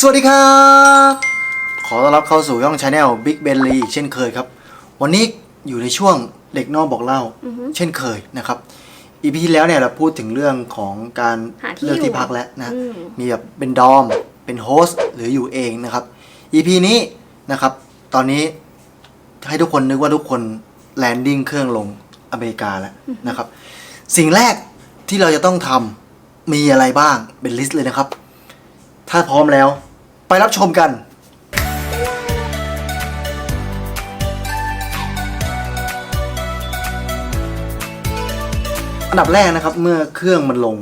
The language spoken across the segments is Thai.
สวัสดีครับ ขอต้อนรับเข้าสู่ช่องชาแนล Big Ben l y อีกเช่นเคยครับ วันนี้อยู่ในช่วงเด็กนอกบอกเล่า เช่นเคยนะครับอีพีที่แล้วเนี่ยเราพูดถึงเรื่องของการหาที่เลือกที่อยู่พักแล้วนะอืมมีแบบเป็นดอม เป็นโฮสต์หรืออยู่เองนะครับ EP นี้นะครับ ตอนนี้ให้ทุกคนนึกว่าทุกคนแลนดิ้งเครื่องลงอเมริกาแล้วนะครับ สิ่งแรกที่เราจะต้องทำมีอะไรบ้างเป็นลิสต์เลยนะครับ ถ้าพร้อมแล้ว ไปรับชมกัน อันดับแรกนะครับเมื่อเครื่องมันลง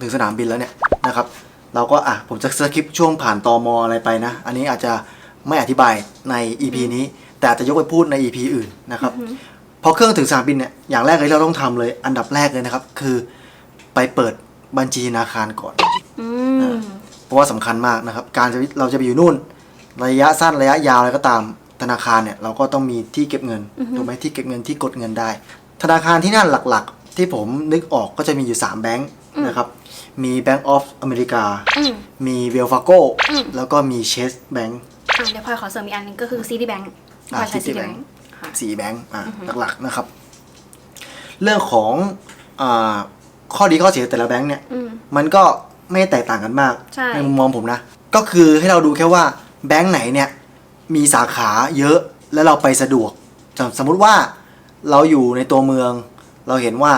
ถึงสนามบินแล้วเนี่ยนะครับ เราก็อะผมจะสคริปต์ช่วงผ่านตอมออะไรไปนะ อันนี้อาจจะไม่อธิบายใน EP นี้ แต่อาจจะยกไปพูดใน EP อื่นนะครับพอเครื่องถึงสนามบินเนี่ยอย่างแรกเลยที่เราต้องทำเลย อันดับแรกเลยนะครับ คือไปเปิดบัญชีธนาคารก่อนอืมเพ ราะว่าสำคัญมากนะครับ การจะเราจะไปอยู่นู่น ระยะสั้นระยะยาวอะไรก็ตามธนาคารเนี่ยเราก็ต้องมีที่เก็บเงินถูกไหมที่เก็บเงินที่กดเงินได้ ธนาคารที่นั่นหลักๆ ที่ผมนึกออกก็จะมีอยู่ 3 แบงค์นะครับ มี Bank of America อืมมี w e l f a r g o อืมแล้วก็มี Chase Bank อะเดี๋ยวพลอยขอเสริมอีกอันหนึงก็คือ Citibank พอ่าลอยใช้ Citibank Citibank ค่ะสี่แบงค์อ่าหลักๆนะครับ เรื่องของอาข้อดีข้อเสียแต่ละแบงค์เนี่ยอืมมันก็ ไม่แตกต่างกันมากใช่ มุมมองผมนะ ก็คือให้เราดูแค่ว่าแบงค์ไหนเนี่ย มีสาขาเยอะแล้วเราไปสะดวกสมสมมุติว่าเราอยู่ในตัวเมือง เราเห็นว่า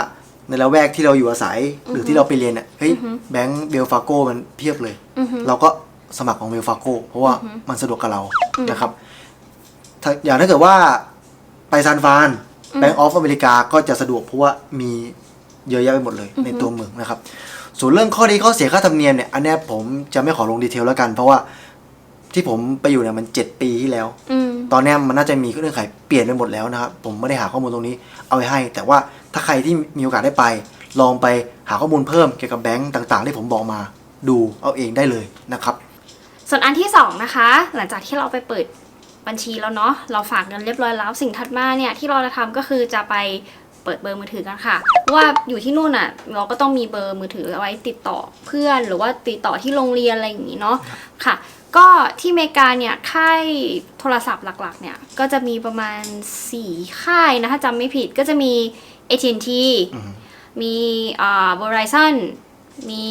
ในละแวกที่เราอยู่อาศัยหรือที่เราไปเรียนเนี่ยเฮ้ยแบงค์เบลฟาโกมันเพียบเลย อือฮึ เราก็สมัครของเบลฟาโกเพราะว่ามันสะดวกกับเรานะครับถ้าอย่างถ้าเกิดว่าไปซานฟรานแบงก์ออฟอเมริกาก็จะสะดวกเพราะว่ามีเยอะแยะไปหมดเลยในตัวเมืองนะครับ ส่วนเรื่องข้อดีข้อเสียค่าธรรมเนียมเนี่ยอันเนี้ยผมจะไม่ขอลงดีเทลแล้วกัน เพราะว่าที่ผมไปอยู่เนี่ยมัน 7 ปีที่แล้ว อืม ตอนเนี้ยมันน่าจะมีเครื่องไขเปลี่ยนไปหมดแล้วนะครับ ผมไม่ได้หาข้อมูลตรงนี้เอาไว้ให้ แต่ว่าถ้าใครที่มีโอกาสได้ไป ลองไปหาข้อมูลเพิ่มเกี่ยวกับแบงก์ต่าง ๆ ที่ผมบอกมาดูเอาเองได้เลยนะครับ ส่วนอันที่สองนะคะ หลังจากที่เราไปเปิดบัญชีแล้วเนาะเราฝากเงินเรียบร้อยแล้ว สิ่งถัดมาเนี่ยที่เราจะทำก็คือจะไป เปิดเบอร์มือถือกันค่ะเพราะว่าอยู่ที่นู่นอะเราก็ต้องมีเบอร์มือถือเอาไว้ติดต่อเพื่อนหรือว่าติดต่อที่โรงเรียนอะไรอย่างนี้เนาะค่ะ ก็ที่อเมริกาเนี่ยค่ายโทรศัพท์หลักๆ เนี่ยก็จะมีประมาณ 4 ค่ายนะถ้าจำไม่ผิดก็จะมี AT&T อืมมีอ่า Verizon มี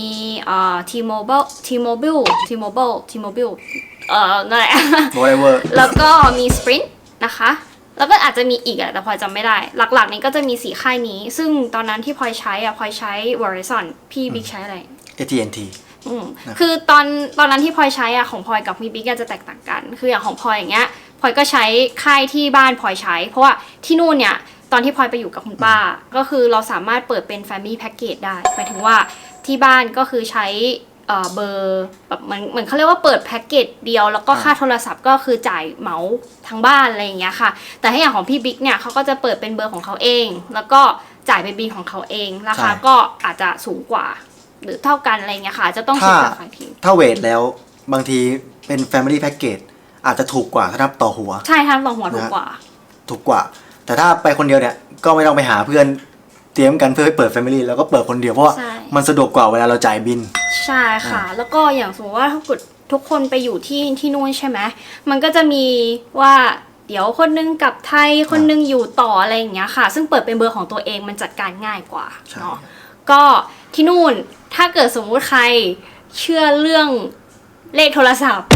อ่า T-Mobile T-Mobile T-Mobile T-Mobile เอ่อนั่นแหละ whatever แล้วก็มี Sprint นะคะ แล้วก็อาจจะมีอีกอะแต่พลอยจำไม่ได้ หลักๆ นี้ก็จะมีสีค่ายนี้ ซึ่งตอนนั้นที่พลอยใช้อะพลอยใช้ Verizon พี่บิ๊กใช้อะไร AT&T อืมคือตอนตอนนั้นที่พลอยใช้อะของพลอยกับพี่บิ๊กอะจะแตกต่างกัน คืออย่างของพลอยอย่างเงี้ยพลอยก็ใช้ค่ายที่บ้านพลอยใช้ เพราะว่าที่นู่นเนี่ยตอนที่พลอยไปอยู่กับคุณป้า ก็คือเราสามารถเปิดเป็น Family Package ได้หมายถึงว่าที่บ้านก็คือใช้ เอ่อเบอร์แบบเหมือนเหมือนเขาเรียกว่าเปิดแพ็กเกจเดียวแล้วก็ค่าโทรศัพท์ก็คือจ่ายเหมาทั้งบ้านอะไรอย่างเงี้ยค่ะ แต่ถ้าอย่างของพี่บิ๊กเนี่ยเขาก็จะเปิดเป็นเบอร์ของเขาเอง แล้วก็จ่ายเป็นบินของเขาเองราคาใช่ก็อาจจะสูงกว่า หรือเท่ากันอะไรเงี้ยค่ะ จะต้องเช็คถ้าราคาอีกทีถ้าเวทแล้วบางทีเป็น Family Package อาจจะถูกกว่าถ้านับต่อหัว ใช่ทำต่อหัวถูกกว่า ถูกกว่า แต่ถ้าไปคนเดียวเนี่ยก็ไม่ต้องไปหาเพื่อน เตรียมกันเพื่อไปเปิด Family แล้วก็เปิดคนเดียวเพราะว่าใช่ มันสะดวกกว่าเวลาเราจ่ายบิน ใช่ค่ะ แล้วก็อย่างสมมติว่าถ้าเกิดทุกคนไปอยู่ที่ที่นู่นใช่ไหมมันก็จะมีว่าเดี๋ยวคนนึงกลับไทยคนนึงอยู่ต่ออะไรอย่างเงี้ยค่ะ ซึ่งเปิดเป็นเบอร์ของตัวเองมันจัดการง่ายกว่าใช่ เนาะก็ที่นู่นถ้าเกิดสมมุติใครเชื่อเรื่องเลขโทรศัพท์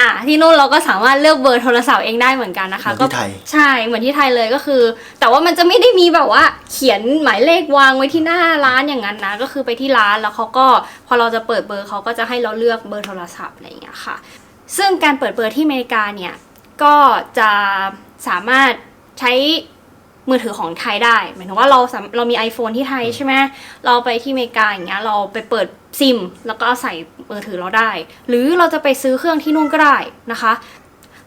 อะที่นู่นเราก็สามารถเลือกเบอร์โทรศัพท์เองได้เหมือนกันนะคะ เหมือนที่ไทยใช่เหมือนที่ไทยเลยก็คือ แต่ว่ามันจะไม่ได้มีแบบว่าเขียนหมายเลขวางไว้ที่หน้าร้านอย่างนั้นนะก็คือไปที่ร้านแล้วเขาก็พอเราจะเปิดเบอร์เขาก็จะให้เราเลือกเบอร์โทรศัพท์อะไรอย่างเงี้ยค่ะ ซึ่งการเปิดเบอร์ที่อเมริกาเนี่ยก็จะสามารถใช้ มือถือของไทยได้ หมายถึงว่าเราสามเรามี iPhone ที่ไทยใช่ไหมเราไปที่อเมริกาอย่างเงี้ยเราไปเปิดซิม แล้วก็เอาใส่มือถือเราได้ หรือเราจะไปซื้อเครื่องที่นู่นก็ได้นะคะ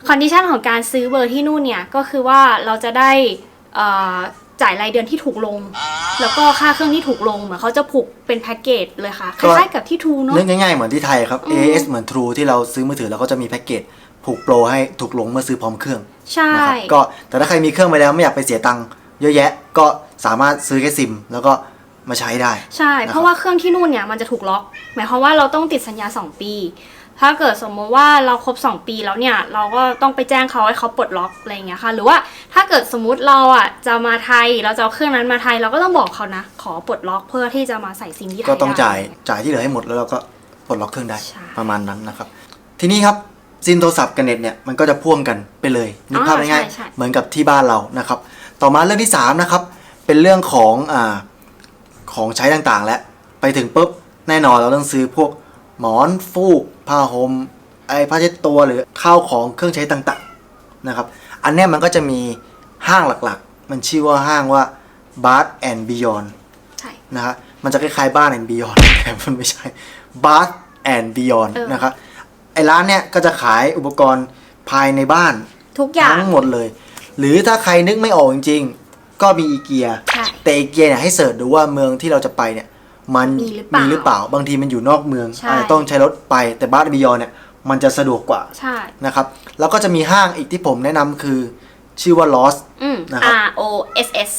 คอนดิชันของการซื้อเบอร์ที่นู่นเนี่ยก็คือว่าเราจะได้เอ่อจ่ายรายเดือนที่ถูกลง แล้วก็ค่าเครื่องที่ถูกลงเหมือนเขาจะผูกเป็นแพ็กเกจเลยค่ะคก็ล้ายๆกับที่ทูเนาะเรื่องง่ายๆเหมือนที่ไทยครับอืม AS เหมือน True ที่เราซื้อมือถือแล้วก็จะมีแพ็กเกจผูกโปรให้ถูกลงเมื่อซื้อพร้อมเครื่อง ใช่ นะครับก็แต่ถ้าใครมีเครื่องไปแล้วไม่อยากไปเสียตังค์เยอะแยะ ก็สามารถซื้อแค่ซิม แล้วก็มาใช้ได้ ใช่ เพราะว่าเครื่องที่นู่นเนี่ยมันจะถูกล็อก หมายความว่าเราต้องติดสัญญา 2 ปี ถ้าเกิดสมมติว่าเราครบ 2 ปีแล้วเนี่ย เราก็ต้องไปแจ้งเขาให้เขาปลดล็อกอะไรอย่างเงี้ยค่ะ หรือว่าถ้าเกิดสมมุติเราอะจะมาไทย เราจะเอาเครื่องนั้นมาไทย เราก็ต้องบอกเขานะ ขอปลดล็อกเพื่อที่จะมาใส่ซิมที่ไทยก็ต้องได้ จ่ายจ่ายที่เหลือให้หมดแล้วเราก็ปลดล็อกเครื่องได้ใช่ ประมาณนั้นนะครับ ทีนี้ครับ ซิมโทรศัพท์กับเน็ตเนี่ยมันก็จะพ่วงกันไปเลยนึกภาพอ๋อง่ายใช่ใช่ๆเหมือนกับที่บ้านเรานะครับ ต่อมาเรื่องที่สามนะครับเป็นเรื่องของอ่าของใช้ต่างๆ แล้วไปถึงปุ๊บแน่นอนเราต้องซื้อพวกหมอนฟูกผ้าห่มไอ้ผ้าเช็ดตัวหรือข้าวของเครื่องใช้ต่างๆนะครับ อันเนี้ยมันก็จะมีห้างหลักๆ มันชื่อว่าห้างว่า Bath and Beyond ใช่ นะฮะมันจะคล้ายๆบ้าน and Beyond แต่มันไม่ใช่ Bath and Beyond เออ นะครับไอ้ร้านเนี้ยก็จะขายอุปกรณ์ภายในบ้านทุกอย่างทั้งหมดเลย หรือถ้าใครนึกไม่ออกจริงๆ ก็มีอีเกียใช่แต่อีเกียเนี่ยให้เสิร์ชดูว่าเมืองที่เราจะไปเนี่ยมันมีหรือเปล่าหรือเปล่า บางทีมันอยู่นอกเมืองใช่ อาจจะต้องใช้รถไปแต่บ้านบิยอนเนี่ยมันจะสะดวกกว่าใช่ นะครับแล้วก็จะมีห้างอีกที่ผมแนะนำคือชื่อว่า Lost อืม นะครับ R O S S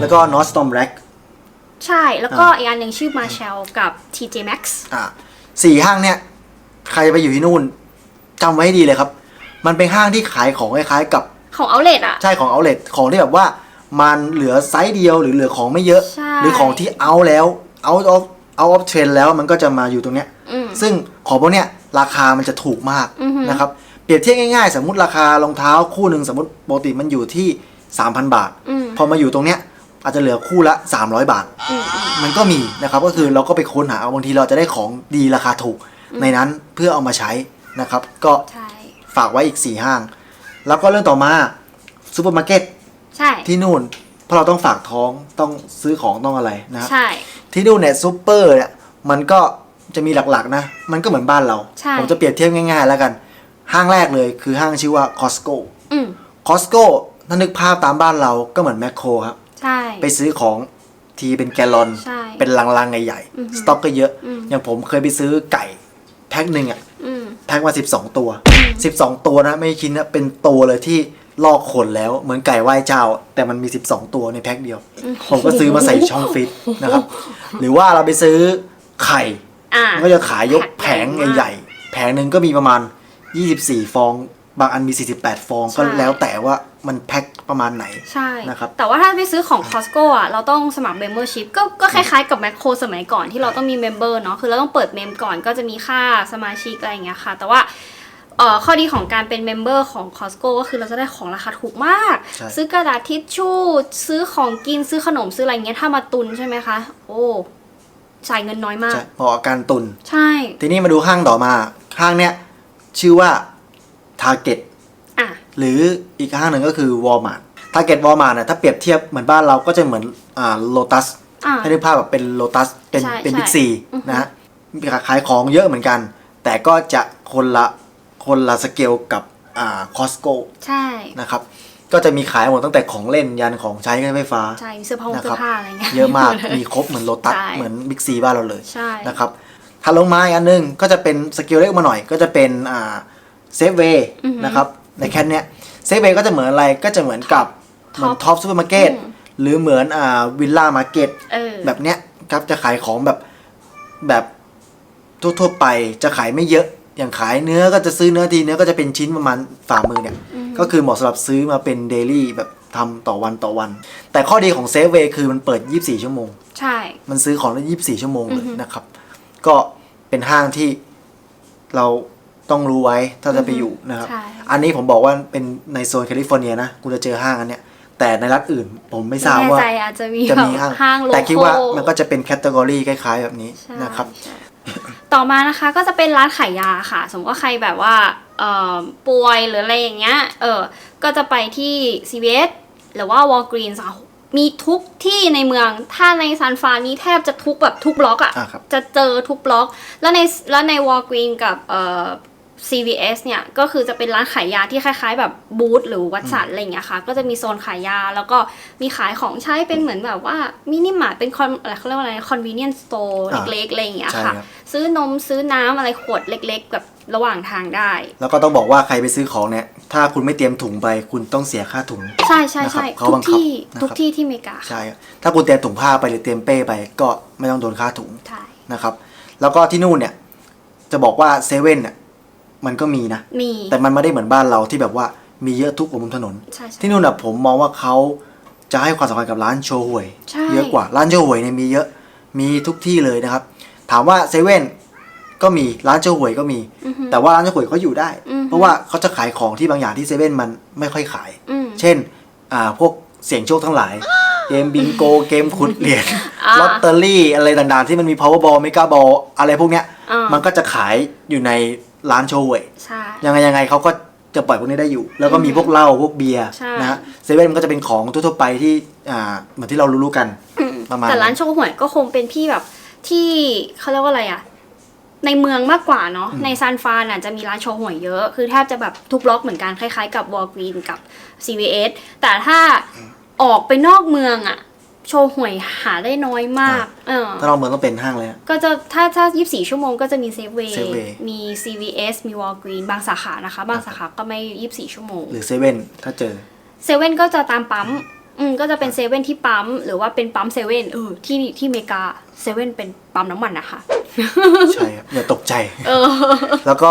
แล้วก็ Nordstrom Rack ใช่ แล้วก็อีกอันหนึ่งชื่อ Marshall กับ TJ Maxx อ่าสี่ห้างเนี่ย ใครไปอยู่ที่นู่นจำไว้ให้ดีเลยครับ มันเป็นห้างที่ขายของคล้ายๆ กับของ Outlet อะ ใช่ของเอาเล t ของที่แบบว่า มันเหลือไซส์เดียวหรือเหลือของไม่เยอะ ใช่ หรือของที่เอาแล้วเอาออฟเอาออฟเทรนแล้วมันก็จะมาอยู่ตรงเนี้ย อืม ซึ่งของพวกเนี้ยราคามันจะถูกมากอือฮึ นะครับ เปรียบเทียบง่ายๆ สมมติราคารองเท้าคู่หนึ่งสมมติปกติมันอยู่ที่ 3,000 บาท อืมพอมาอยู่ตรงเนี้ยอาจจะเหลือคู่ละ 300 บาท อืมอืมมันก็มีนะครับก็คือเราก็ไปค้นหาเอาบางทีเราจะได้ของดีราคาถูก ในนั้นเพื่อเอามาใช้นะครับ ก็ใช่ฝากไว้อีก 4 ห้าง แล้วก็เรื่องต่อมาซูเปอร์มาร์เก็ตใช่ ที่นู่น เพราะเราต้องฝากท้องต้องซื้อของต้องอะไรนะครับใช่ ที่นู่นเนี่ยซูเปอร์เนี่ยมันก็จะมีหลักๆ นะ มันก็เหมือนบ้านเรา ใช่ ผมจะเปรียบเทียบง่ายๆ แล้วกัน ห้างแรกเลยคือห้างชื่อว่า Costco อืม Costco ถ้านึกภาพตามบ้านเราก็เหมือนแมคโครครับ ใช่ ไปซื้อของทีเป็นแกลลอน ใช่เป็นลังๆใหญ่อือฮึๆสต็อกก็เยอะ อืม อย่างผมเคยไปซื้อไก่ แพ็คหนึ่งอะอืมแพ็คมา12ตัว12ตัวนะไม่คิดนะเป็นตัวเลยที่ลอกขนแล้วเหมือนไก่ไหว้เจ้า แต่มันมี 12 ตัวในแพ็คเดียว ผมก็ซื้อมาใส่ช่องฟิตนะครับ หรือว่าเราไปซื้อไข่อ่ามันก็จะขายยกแผงมากใหญ่ๆแผงหนึ่งก็มีประมาณ 24 ฟอง บางอันมี 48 ฟองก็ใช่ แล้วแต่ว่ามันแพ็คประมาณไหน ใช่ นะครับ แต่ว่าถ้าไปซื้อของ Costco อะ เราต้องสมัคร membership ก็ก็คล้ายๆกับแมคโครสมัยก่อนที่เราต้องมี member เนาะ คือเราต้องเปิดเมมก่อนก็จะมีค่าสมาชิกอะไรอย่างเงี้ยค่ะ แต่ว่าเอ่อข้อดีของการเป็นเมมเบอร์ของ Costco ก็คือเราจะได้ของราคาถูกมาก ใช่ ซื้อกระดาษทิชชู่ ซื้อของกิน ซื้อขนม ซื้ออะไรเงี้ย ถ้ามาตุนใช่ไหมคะ โอ้จ่ายเงินน้อยมาก ใช่พอการตุน ใช่ ทีนี้มาดูห้างต่อมา ห้างเนี้ยชื่อว่า Target อะ หรืออีกห้างหนึ่งก็คือ Walmart Target Walmart เนี่ยถ้าเปรียบเทียบเหมือนบ้านเราก็จะเหมือนอ่า Lotus อะให้นึกภาพแบบเป็นโลตัสเป็นใช่เป็นใช่บิ๊กซีอือฮึ นะฮะขายของเยอะเหมือนกัน แต่ก็จะคนละคนละสเกลกับอ่าคอสโกใช่ นะครับ ก็จะมีขายหมดตั้งแต่ของเล่นยันของใช้ไฟฟ้า ใช่มีเสื้อผ้านะเสื้ครัอบผ้าอะไรเงี้ย เยอะมาก มีครบเหมือนโลตัส ใช่ เหมือนบิ๊กซีบ้านเราเลยใช่ นะครับถ้าลงมาอีกอันหนึงก็จะเป็นสเกลเล็กมาหน่อย ก็จะเป็นอ่า เซฟเวย์นะครับในแค่เนี้ยเซฟเวย์ก็จะเหมือนอะไรก็จะเหมือนกับเหมือนท็อปซูเปอร์มาร์เก็ตหรือเหมือนอ่าวิลล่ามาร์เก็ตเออแบบเนี้ยครับจะขายของแบบแบบทั่วๆไปจะขายไม่เยอะอย่างขายเนื้อก็จะซื้อเนื้อทีเนื้อก็จะเป็นชิ้นประมาณฝ่ามือเนี่ย ก็คือเหมาะสำหรับซื้อมาเป็นเดลี่แบบทำต่อวันต่อวัน แต่ข้อดีของเซฟเวคือมันเปิด 24 ชั่วโมง ใช่ มันซื้อของได้ 24 ชั่วโมงเลยนะครับ ก็เป็นห้างที่เรา ต้องรู้ไว้ถ้าจะไปอยู่นะครับ ใช่ อันนี้ผมบอกว่าเป็นในโซนแคลิฟอร์เนียนะคุณจะเจอห้างอันเนี้ยแต่ในรัฐอื่นผมไม่ทราบแน่ว่าใจอาจจะมีจะแบบมีห้าง ห้างโลแต่คิดว่าโก้มันก็จะเป็นแคตตากรีคล้ายๆ แบบนี้ใช่นะครับใช่ต่อมานะคะก็จะเป็นร้านขายยาค่ะ สมมติว่าใครแบบว่าเอ่อป่วยหรืออะไรอย่างเงี้ยเออก็จะไปที่ CVS หรือว่า Walgreens อะมีทุกที่ในเมืองถ้าในซานฟรานนี่แทบจะทุกแบบทุกบล็อกอะอ่าครับ จะเจอทุกบล็อก แล้วในแล้วใน Walgreens กับเอ่อ CVS เนี่ย ก็คือจะเป็นร้านขายยาที่คล้าย ๆ แบบบูธหรือวัตสันอะไรอย่างเงี้ยค่ะ ก็จะมีโซนขายยา แล้วก็มีขายของใช้เป็นเหมือนแบบว่ามินิมาร์ทเป็นคอนอะไรเขาเรียกว่าอะไร convenience store อ่าเล็กๆอะไรอย่างเงี้ยใช่ค่ะครับซื้อนมซื้อน้ำอะไรขวดเล็กๆแบบระหว่างทางได้ แล้วก็ต้องบอกว่าใครไปซื้อของเนี่ย ถ้าคุณไม่เตรียมถุงไป คุณต้องเสียค่าถุง ใช่ใช่ใช่นะครับเขาทุบักงคับที่นะครับทุกที่ที่อเมริกา ใช่ครับถ้าคุณเตรียมถุงผ้าไปหรือเตรียมเป้ไปก็ไม่ต้องโดนค่าถุงใช่นะครับ แล้วก็ที่นู่นเนี่ยจะบอกว่าเซเว่นเนี่ย มันก็มีนะ มี แต่มันไม่ได้เหมือนบ้านเราที่แบบว่ามีเยอะทุกหัวมุมถนน ใช่ใช่ที่นู่นอะผมมองว่าเขาจะให้ความสำคัญกับร้านโชห่วย ใช่ เยอะกว่าร้านโชห่วยเนี่ยมีเยอะมีทุกที่เลยนะครับ ถามว่าเซเว่นก็มีร้านโชห่วยก็มี อือฮึ แต่ว่าร้านโชห่วยเขาอยู่ได้ อือฮึ เพราะว่าเขาจะขายของที่บางอย่างที่เซเว่นมันไม่ค่อยขาย อืม เช่นอ่าพวกเสียงโชคทั้งหลาย เกมบิงโก เกมขุดเหรียญอ่าลอตเตอรี่อะไรต่างๆ ที่มันมี powerball mega ball อะไรพวกเนี้ย อ่ามัมันก็จะขายอยู่ใน ร้านโชห่วยใช่ ยังไงยังไงเขาก็จะปล่อยพวกนี้ได้อยู่ แล้วก็มีพวกเหล้าพวกเบียร์ใช่ นะฮะเซเว่นมันก็จะเป็นของทั่วๆไปที่อ่าเหมือนที่เรารู้ๆกัน อืมประมาณ แต่ร้านโชว์หวยก็คงเป็นที่แบบที่เขาเรียกว่าอะไรอะในเมืองมากกว่าเนาะในซานฟรานอะจะมีร้านโชว์หวยเยอะ คือแทบจะแบบทุกบล็อกเหมือนกันคล้ายๆกับวอลกรีนกับ CVS แต่ถ้าออกไปนอกเมืองอะ โชว์หวยหาได้น้อยมาก เออถ้าเราเมืองต้องเป็นห้างเลยอะ ก็จะถ้าถ้า 24 ชั่วโมงก็จะมีเซฟเวย์ Safeway มี CVS มีวอลกรีนบางสาขานะคะ บางสาขาก็ไม่ 24 ชั่วโมง หรือเซเว่นถ้าเจอ เซเว่นก็จะตามปั๊ม อืม ก็จะเป็นเซเว่นที่ปั๊ม หรือว่าเป็นปั๊มเซเว่นเออที่ที่อเมริกาเซเว่นเป็นปั๊มน้ำมันนะคะ ใช่ครับอย่าตกใจเออแล้วก็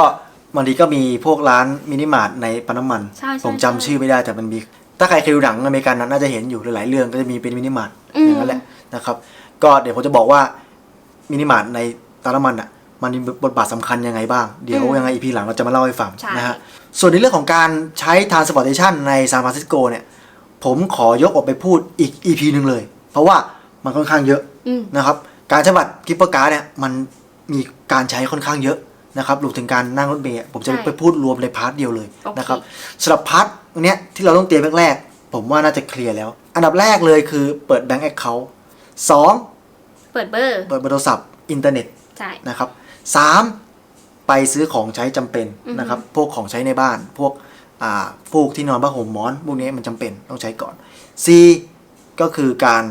บางทีก็มีพวกร้านมินิมาร์ทในปั๊มน้ำมัน ใช่ใช่ผมจำใช่ ชื่อไม่ได้แต่มันมี ถ้าใครเคยดูหนังอเมริกันนั้นน่าจะเห็นอยู่หลายๆเรื่องก็จะมีเป็นมินิมาร์ทอืมอย่างนั้นแหละนะครับ ก็เดี๋ยวผมจะบอกว่ามินิมาร์ทในปั๊มน้ำมันอะมันมีบทบาทสำคัญยังไงบ้าง เดี๋ยวยังไงอีพีหลังเราจะมาเล่าให้ฟังใช่นะฮะส่วนในเรื่องของการใช้ transportation ในซานฟรานซิสโกเนี่ย ผมขอยกออกไปพูดอีก EP หนึ่งเลย เพราะว่ามันค่อนข้างเยอะอืมนะครับ การใช้บัตรกิปเปอร์การ์ดเนี่ยมันมีการใช้ค่อนข้างเยอะ นะครับรวมถึงการนั่งรถเมล์อะผมจะใช่ไปพูดรวมในพาร์ทเดียวเลยโอเค นะครับสำหรับพาร์ทเนี้ยที่เราต้องเตรียมแรกๆผมว่าน่าจะเคลียร์แล้ว อันดับแรกเลยคือเปิดแบงก์แอคเคาท์สองเปิดเบอร์ เปิดเบอร์โทรศัพท์อินเทอร์เน็ต ใช่ นะครับสามไปซื้อของใช้จำเป็นอือฮึ นะครับ พวกของใช้ในบ้าน พวกอ่าฟูกที่นอนผ้าห่มหมอน พวกนี้มันจำเป็นต้องใช้ก่อน C ก็คือการ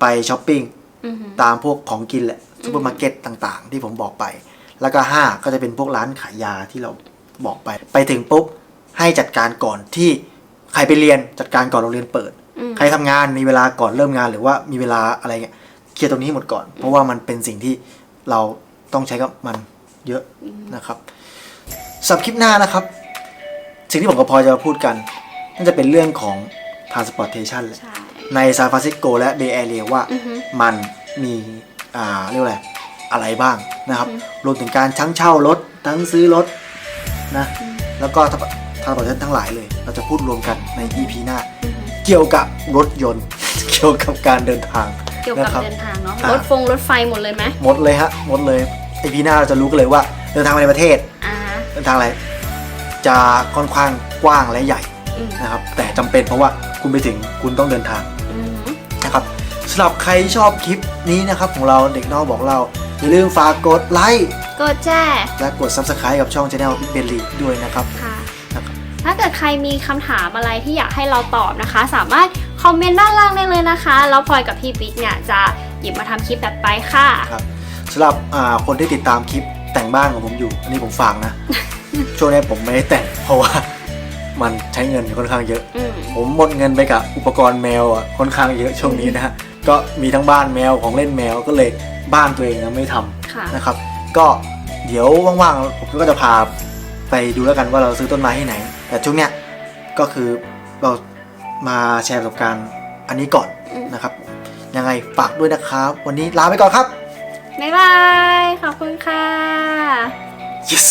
ไปช้อปปิ้ง อือหือ ตามพวกของกินแหละซูเปอร์มาร์เก็ตต่างๆ ที่ผมบอกไป แล้วก็ 5 ก็จะเป็นพวกร้านขายยาที่เราบอกไป ไปถึงปุ๊บให้จัดการก่อนที่ใครไปเรียนจัดการก่อนโรงเรียนเปิดอืมใครทำงานมีเวลาก่อนเริ่มงานหรือว่ามีเวลาอะไรเงี้ยเคลียร์ตรงนี้ให้หมดก่อน เพราะว่ามันเป็นสิ่งที่เราต้องใช้กับมันเยอะนะครับสำหรับคลิปหน้านะครับ สิ่งที่ผมกับพลอยจะมาพูดกันน่าจะเป็นเรื่องของ transportation แหละใช่ในซานฟรานซิสโกและเบย์แอเรียว่าอือฮึมันมีอ่าเรียกว่าอะไร อะไรบ้างนะครับอือฮึรวมถึงการทั้งเช่ารถ ทั้งซื้อรถนะแล้วก็ทางทางประเทศทั้งหลายเลย เราจะพูดรวมกันใน EP หน้าอือหือเกี่ยวกับรถยนต์ เกี่ยวกับการเดินทางเกี่ยวกับนะครับเดินทางเนาะอะรถฟงรถไฟหมดเลยไหมหมดเลยฮะหมดเลย EP หน้าเราจะรู้กันเลยว่าเดินทางไปในประเทศอ่าฮะเดินทางอะไรจะค่อนข้างกว้างและใหญ่อืมนะครับ แต่จำเป็นเพราะว่าคุณไปถึงคุณต้องเดินทางอือหือนะครับสำหรับใครชอบคลิปนี้นะครับของเราเด็กนอกบอกเรา อย่าลืมฝากกดไลค์กดแจ้และกด Subscribe กับช่อง Channel บิ๊กเบลลี่ด้วยนะครับค่ะนะครับถ้าเกิดใครมีคำถามอะไรที่อยากให้เราตอบนะคะ สามารถคอมเมนต์ด้านล่างได้เลยนะคะแล้วพลอยกับพี่บิ๊กเนี่ยจะหยิบมาทำคลิปแบบไปค่ะครับสำหรับอ่าคนที่ติดตามคลิปแต่งบ้านของผมอยู่ อันนี้ผมฝากนะ ช่วงนี้ผมไม่ได้แต่งเพราะว่ามันใช้เงินค่อนข้างเยอะอืมผมหมดเงินไปกับอุปกรณ์แมวอะค่อนข้างเยอะช่วงนี้นะฮะ ก็มีทั้งบ้านแมวของเล่นแมวก็เลยบ้านตัวเองนะไม่ทำค่ะนะครับ ก็เดี๋ยวว่างๆผมก็จะพาไปดูแล้วกันว่าเราซื้อต้นไม้ที่ไหน แต่ช่วงเนี้ยก็คือเรามาแชร์ประสบการณ์อันนี้ก่อนอืม นะครับ ยังไงฝากด้วยนะครับ วันนี้ลาไปก่อนครับ บ๊ายบาย ขอบคุณค่ะ yes